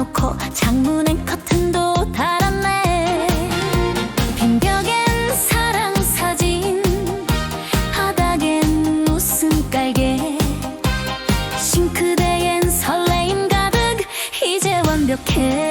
놓고 창문엔 커튼도 달았네. 빈벽엔 사랑 사진 바닥엔 웃음 깔개 싱크대엔 설레임 가득 이제 완벽해.